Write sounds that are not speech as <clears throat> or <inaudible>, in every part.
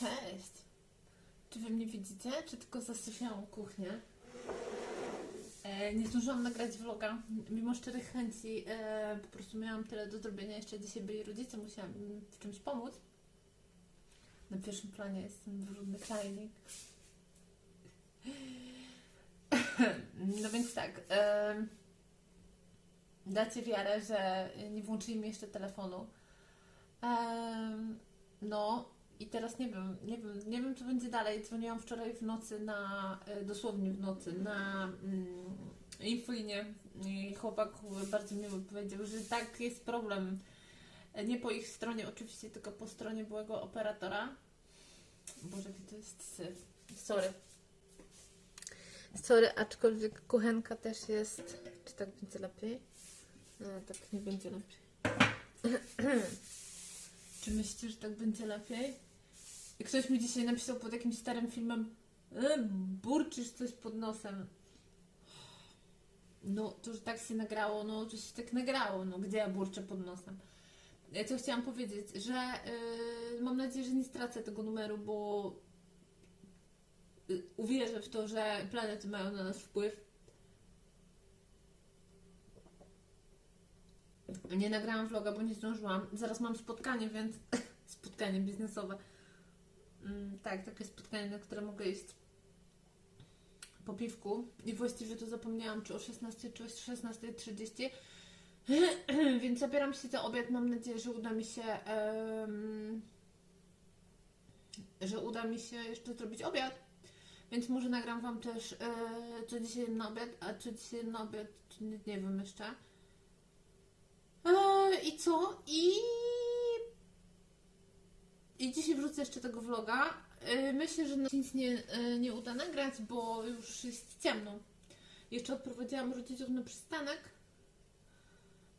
Cześć! Czy wy mnie widzicie, czy tylko zasypiałam kuchnię? E, nie zdążyłam nagrać vloga, mimo szczerych chęci. E, po prostu miałam tyle do zrobienia. Jeszcze dzisiaj byli rodzice, musiałam im w czymś pomóc. Na pierwszym planie jest ten brudny klejnik. No więc tak. E, dacie wiarę, że nie włączyli mi jeszcze telefonu. No i teraz nie wiem, nie wiem, nie wiem co będzie dalej. Dzwoniłam wczoraj w nocy na, e, dosłownie w nocy, na mm, infolinię i chłopak bardzo miło powiedział, że tak jest problem. Nie po ich stronie oczywiście, tylko po stronie byłego operatora. Boże, to jest syf. Sorry. Sorry, aczkolwiek kuchenka też jest... Czy tak będzie lepiej? No, tak nie będzie lepiej. Czy myślicie, że tak będzie lepiej? Ktoś mi dzisiaj napisał pod jakimś starym filmem e, burczysz coś pod nosem. No, to że tak się nagrało, no to się tak nagrało, no gdzie ja burczę pod nosem. Co chciałam powiedzieć, że yy, mam nadzieję, że nie stracę tego numeru, bo yy, uwierzę w to, że planety mają na nas wpływ. Nie nagrałam vloga, bo nie zdążyłam. Zaraz mam spotkanie, więc <laughs> spotkanie biznesowe. Mm, tak, takie spotkanie, na które mogę iść po piwku. I właściwie to zapomniałam, czy o 16, czy o 16.30. <clears throat> Więc zabieram się za obiad. Mam nadzieję, że uda mi się. em, że uda mi się jeszcze zrobić obiad. Więc może nagram Wam też, e, co dzisiaj na obiad, a co dzisiaj na obiad, nie, nie wiem jeszcze. E, I co? I i dzisiaj wrzucę jeszcze tego vloga. Yy, Myślę, że nic nie, yy, nie uda nagrać, bo już jest ciemno. Jeszcze odprowadziłam rodziców na przystanek.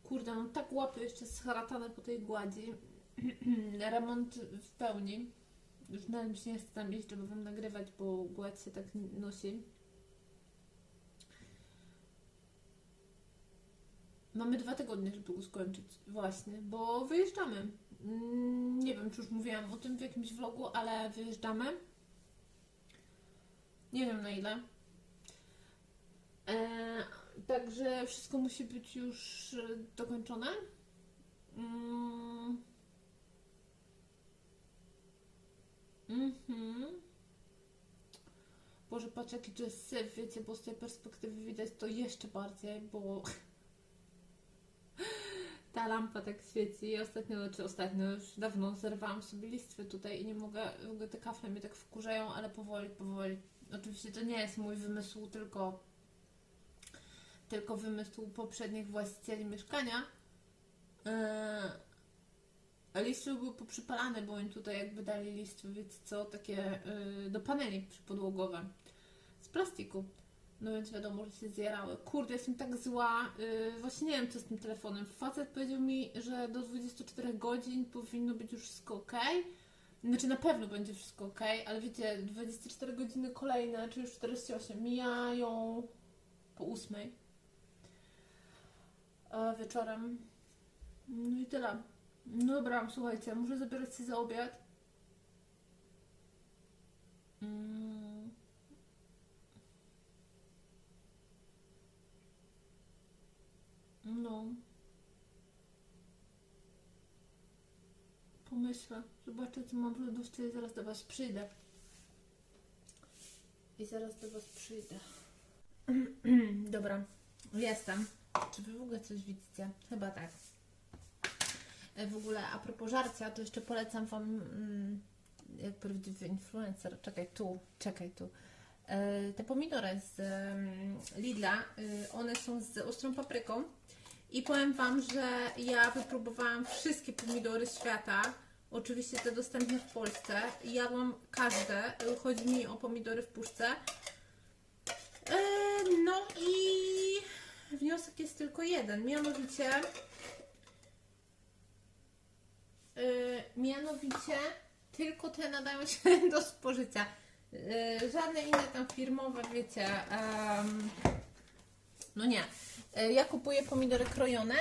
Kurde, mam tak łapy jeszcze scharatane po tej gładzi. <clears throat> Remont w pełni. Już nawet nie chce tam iść, żeby wam nagrywać, bo gładź się tak nosi. Mamy dwa tygodnie, żeby go skończyć. Właśnie, bo wyjeżdżamy. Mm, Nie wiem, czy już mówiłam o tym w jakimś vlogu, ale wyjeżdżamy. Nie wiem na ile. E, także wszystko musi być już e, dokończone. Mm. Mhm. Boże, patrz jaki to jest syf, wiecie, bo z tej perspektywy widać to jeszcze bardziej, bo <laughs> ta lampa tak świeci i ostatnio, znaczy ostatnio, już dawno zerwałam sobie listwy tutaj i nie mogę, w ogóle te kafle mnie tak wkurzają, ale powoli, powoli. Oczywiście to nie jest mój wymysł, tylko tylko wymysł poprzednich właścicieli mieszkania. Yy, listwy były poprzypalane, bo oni tutaj jakby dali listwy, wiecie co, takie yy, do paneli przypodłogowe z plastiku. No więc wiadomo, że się zjarały. Kurde, jestem tak zła. Yy, właśnie nie wiem, co z tym telefonem. Facet powiedział mi, że do 24 godzin powinno być już wszystko ok. Znaczy na pewno będzie wszystko ok, ale wiecie, 24 godziny kolejne, czy już 48, mijają po 8 e, wieczorem. No i tyle. No dobra, słuchajcie, muszę zabierać się za obiad. Mm. No. Pomyślę, zobaczę co mam w lodówce i zaraz do Was przyjdę. I zaraz do Was przyjdę. <clears throat> Dobra, jestem. Czy Wy w ogóle coś widzicie? Chyba tak. E, W ogóle a propos żarcia, to jeszcze polecam Wam mm, jak prawdziwy influencer. Czekaj tu, czekaj tu. E, Te pomidory z em, Lidla, y, one są z ostrą papryką. I powiem Wam, że ja wypróbowałam wszystkie pomidory świata. Oczywiście te dostępne w Polsce. I Jadłam każde. Chodzi mi o pomidory w puszce. E, No i wniosek jest tylko jeden. Mianowicie e, mianowicie tylko te nadają się <laughs> do spożycia. E, Żadne inne tam firmowe, wiecie. no nie. Ja kupuję pomidory krojone.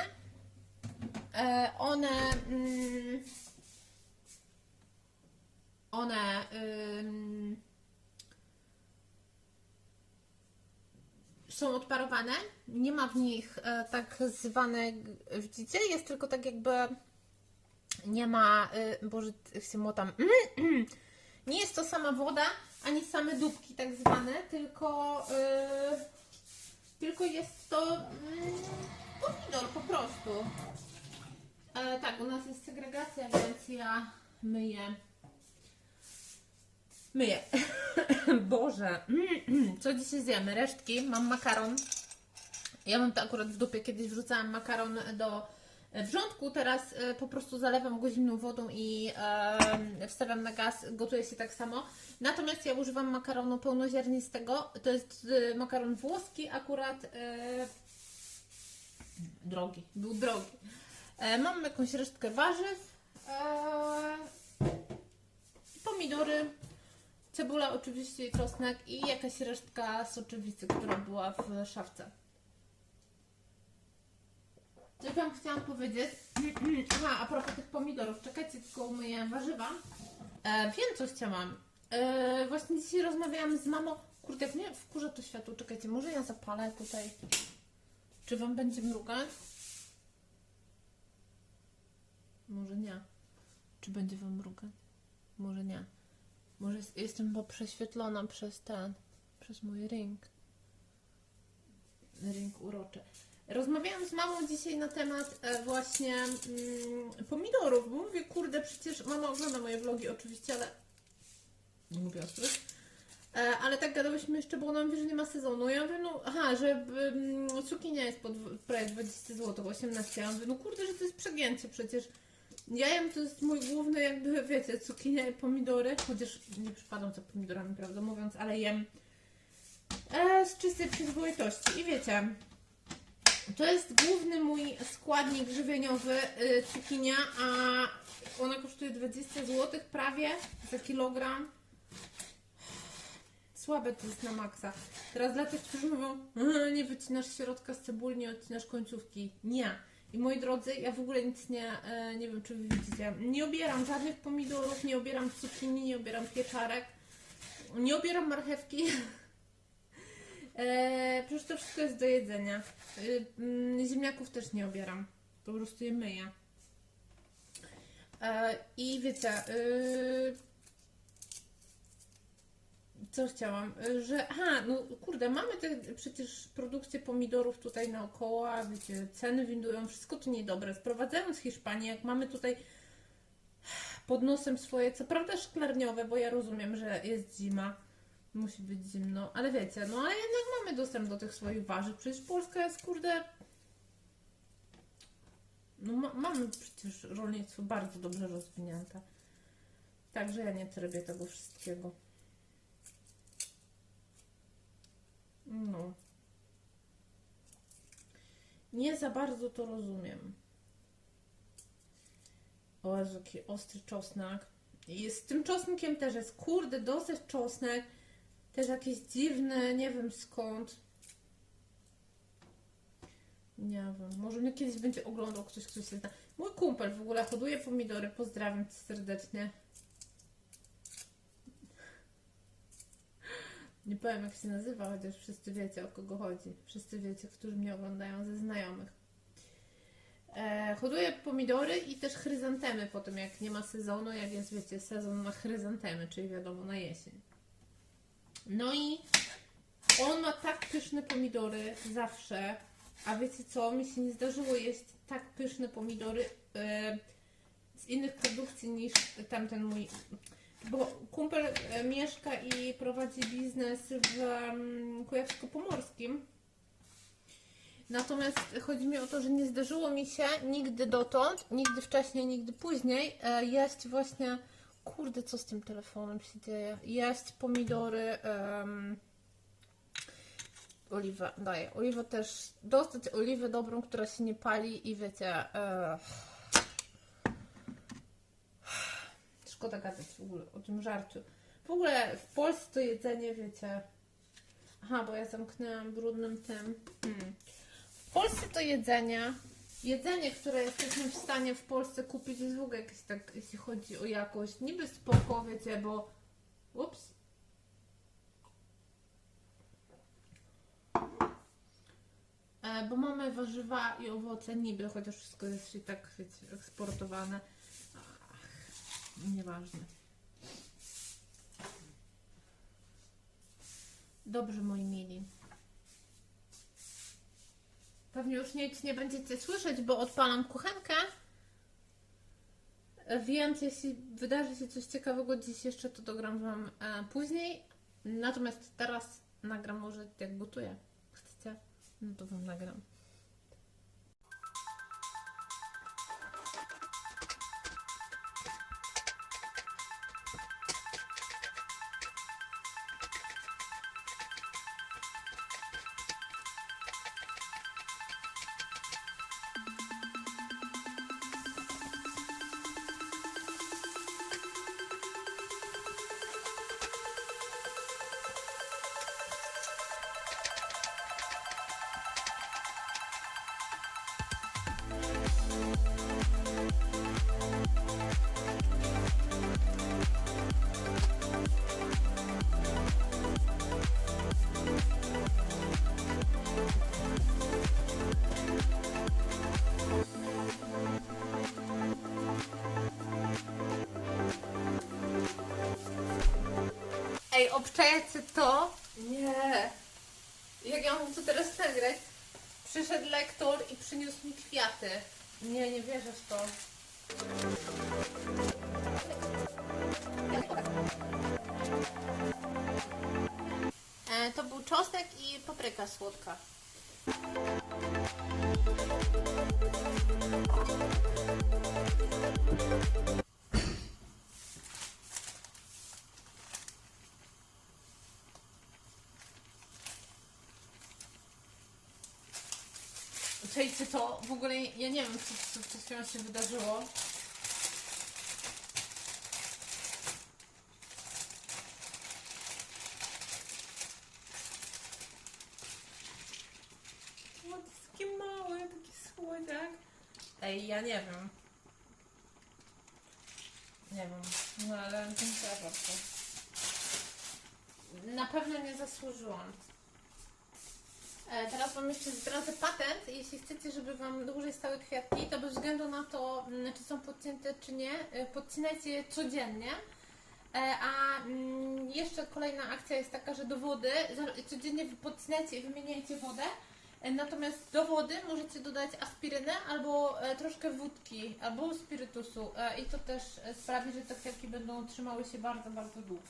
One. Mm, one są odparowane. Nie ma w nich e, tak zwane, widzicie, jest tylko tak jakby nie ma, y, boże, się motam, <clears throat> nie jest to sama woda, ani same dupki tak zwane, tylko, y, tylko jest to y, pomidor po prostu. E, tak, u nas jest segregacja, więc ja myję. Myję. <laughs> Boże. <clears throat> Co dzisiaj zjemy? Resztki. Mam makaron. Ja mam to akurat w dupie. Kiedyś wrzucałam makaron do wrzątku, teraz e, po prostu zalewam go zimną wodą i e, wstawiam na gaz. Gotuje się tak samo. Natomiast ja używam makaronu pełnoziarnistego. To jest e, makaron włoski akurat. E, drogi. Był drogi. Mam jakąś resztkę warzyw. Pomidory, cebula oczywiście czosnek i jakaś resztka soczewicy, która była w szafce. Co Wam chciałam powiedzieć? Aha, a propos tych pomidorów, czekajcie, tylko umyję warzywa. E, wiem, co chciałam. E, właśnie dzisiaj rozmawiałam z mamą. Kurde, jak mnie wkurza to światło, czekajcie, może ja zapalę tutaj. Czy Wam będzie mrugać? Może nie. Czy będzie Wam mrugać? Może nie. Może jest, jestem bo prześwietlona przez ten, przez mój ring. Ring uroczy. Rozmawiałam z mamą dzisiaj na temat e, właśnie mm, pomidorów, bo mówię, kurde, przecież mama ogląda moje vlogi oczywiście, ale nie mówię ostrych. E, ale tak gadałyśmy jeszcze, bo ona mówi, że nie ma sezonu. Ja mówię, no aha, że mm, cukinia jest po dw- prawie 20 zł, 18. Ja mówię, no kurde, że to jest przegięcie przecież. Jajem to jest mój główny, jakby wiecie, cukinia i pomidory, chociaż nie przypadam za pomidorami, prawdę mówiąc, ale jem e, z czystej przyzwoitości. I wiecie, to jest główny mój składnik żywieniowy, y, cukinia, a ona kosztuje 20 zł prawie za kilogram. Słabe to jest na maksa. Teraz dla tych, którzy mówią, "E, nie wycinasz środka z cebuli, nie odcinasz końcówki. Nie. I moi drodzy, ja w ogóle nic nie, e, nie wiem czy wy widzicie, nie obieram żadnych pomidorów, nie obieram cukinii, nie obieram pieczarek, nie obieram marchewki. <laughs> E, przecież to wszystko jest do jedzenia. Y, mm, ziemniaków też nie obieram. Po prostu je myję. E, I wiecie, y, co chciałam, Y, że aha, no kurde, mamy te przecież produkcję pomidorów tutaj naokoło, wiecie, ceny windują, wszystko to niedobre. Sprowadzają z Hiszpanii, jak mamy tutaj pod nosem swoje, co prawda szklarniowe, bo ja rozumiem, że jest zima, musi być zimno, ale wiecie, no ale jednak mamy dostęp do tych swoich warzyw, przecież Polska jest, kurde, no ma, mamy przecież rolnictwo bardzo dobrze rozwinięte. Także ja nie trybię tego wszystkiego. No. Nie za bardzo to rozumiem. O Jezu, ostry czosnek. I z tym czosnkiem też jest, kurde, dosyć czosnek. Też jakieś dziwne, nie wiem skąd. Nie wiem, może mnie kiedyś będzie oglądał ktoś, kto się zna. Mój kumpel w ogóle hoduje pomidory, pozdrawiam serdecznie. Nie powiem jak się nazywa, chociaż wszyscy wiecie o kogo chodzi. Wszyscy wiecie, którzy mnie oglądają ze znajomych. E, hoduję pomidory i też chryzantemy po tym, jak nie ma sezonu, jak jest, wiecie, sezon na chryzantemy, czyli wiadomo, na jesień. No i on ma tak pyszne pomidory zawsze, a wiecie co, mi się nie zdarzyło jeść tak pyszne pomidory e, z innych produkcji niż tamten mój bo kumpel e, mieszka i prowadzi biznes w um, Kujawsko-Pomorskim. Natomiast chodzi mi o to, że nie zdarzyło mi się nigdy dotąd, nigdy wcześniej, nigdy później e, jeść właśnie, kurde, co z tym telefonem się dzieje, jeść pomidory, um, oliwę daję, oliwę też, dostać oliwę dobrą, która się nie pali i wiecie, e, szkoda gadać w ogóle o tym żarciu. W ogóle w Polsce to jedzenie, wiecie. Aha, bo ja zamknęłam brudnym tym. Hmm. W Polsce to jedzenie jedzenie, które jesteśmy w stanie w Polsce kupić jest w ogóle jakieś tak, jeśli chodzi o jakość, niby spoko, wiecie, bo ups. E, bo mamy warzywa i owoce niby, chociaż wszystko jest tak, wiecie, eksportowane. Nieważne. Dobrze, moi mili. Pewnie już nic nie będziecie słyszeć, bo odpalam kuchenkę. Więc jeśli wydarzy się coś ciekawego dziś jeszcze, to dogram Wam e, później. Natomiast teraz nagram może jak gotuję. Chcecie? No to Wam nagram. Ej, obczajacie to? Nie. Jak ja mam to teraz nagrać? Przyszedł lektor i przyniósł mi kwiaty. Nie, nie wierzę w to. E, to był czosnek i papryka słodka. To, w ogóle ja nie wiem, co, co przed chwilą się wydarzyło. O, jest takie małe, taki słodziak. Ej, ja nie wiem. Nie wiem, no ale dziękuję bardzo. Na pewno nie zasłużyłam. E, Teraz Wam jeszcze zdradzę patent. Jeśli chcecie, żeby Wam dłużej stały kwiatki, to bez względu na to, mm, czy są podcięte, czy nie, e, podcinajcie je codziennie. E, A mm, jeszcze kolejna akcja jest taka, że do wody codziennie podcinajcie i wymieniajcie wodę. E, Natomiast do wody możecie dodać aspirynę albo e, troszkę wódki, albo spirytusu. E, I to też sprawi, że te kwiatki będą trzymały się bardzo, bardzo długo.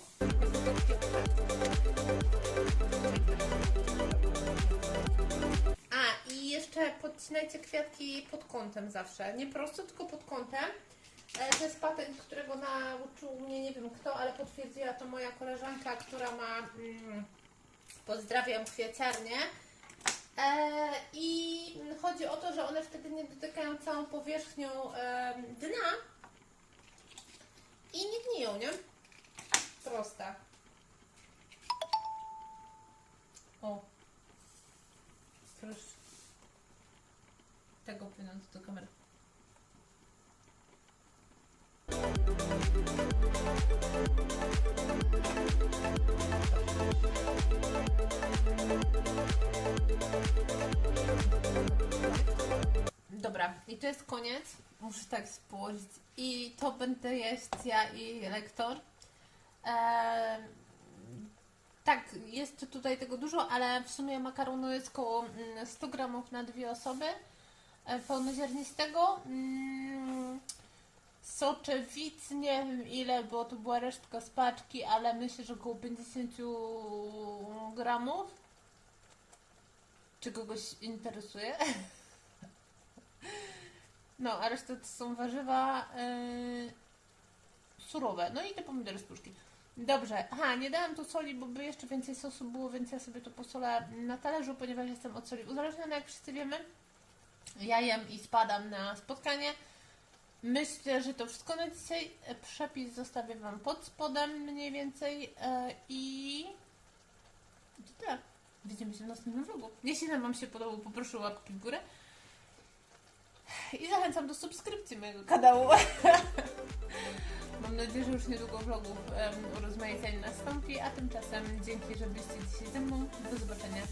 A, i jeszcze podcinajcie kwiatki pod kątem zawsze. Nie prosto, tylko pod kątem. To jest patent, którego nauczył mnie nie wiem kto, ale potwierdziła to moja koleżanka, która ma. Mm, pozdrawiam kwieciarnię. E, I chodzi o to, że one wtedy nie dotykają całą powierzchnią dna i nie gniją, nie? Prosta. O. Proszę. Tego płynąc do kamery. Dobra, i to jest koniec. Muszę tak spojrzeć. I to będę jeść ja i lektor. Eee, tak, jest tutaj tego dużo, ale w sumie makaronu jest około mm, 100 gramów na dwie osoby. E, Pełnoziarnistego. Mm, Soczewic, nie wiem ile, bo to była resztka z paczki, ale myślę, że około 50 gramów. Czy kogoś interesuje? <laughs> No, a reszta to są warzywa yy, surowe. No i te pomidory z puszki. Dobrze. Aha, nie dałam tu soli, bo by jeszcze więcej sosu było, więc ja sobie to posolę na talerzu, ponieważ jestem od soli uzależniona, jak wszyscy wiemy. Ja jem i spadam na spotkanie. Myślę, że to wszystko na dzisiaj. E, Przepis zostawię Wam pod spodem mniej więcej e, i... tyle. Widzimy się w następnym vlogu. Jeśli nam Wam się podobał, poproszę o łapki w górę. I zachęcam do subskrypcji mojego kanału. <laughs> Mam nadzieję, że już niedługo vlogów um, urozmaiceń nastąpi, a tymczasem dzięki, że byliście dzisiaj ze mną. Do zobaczenia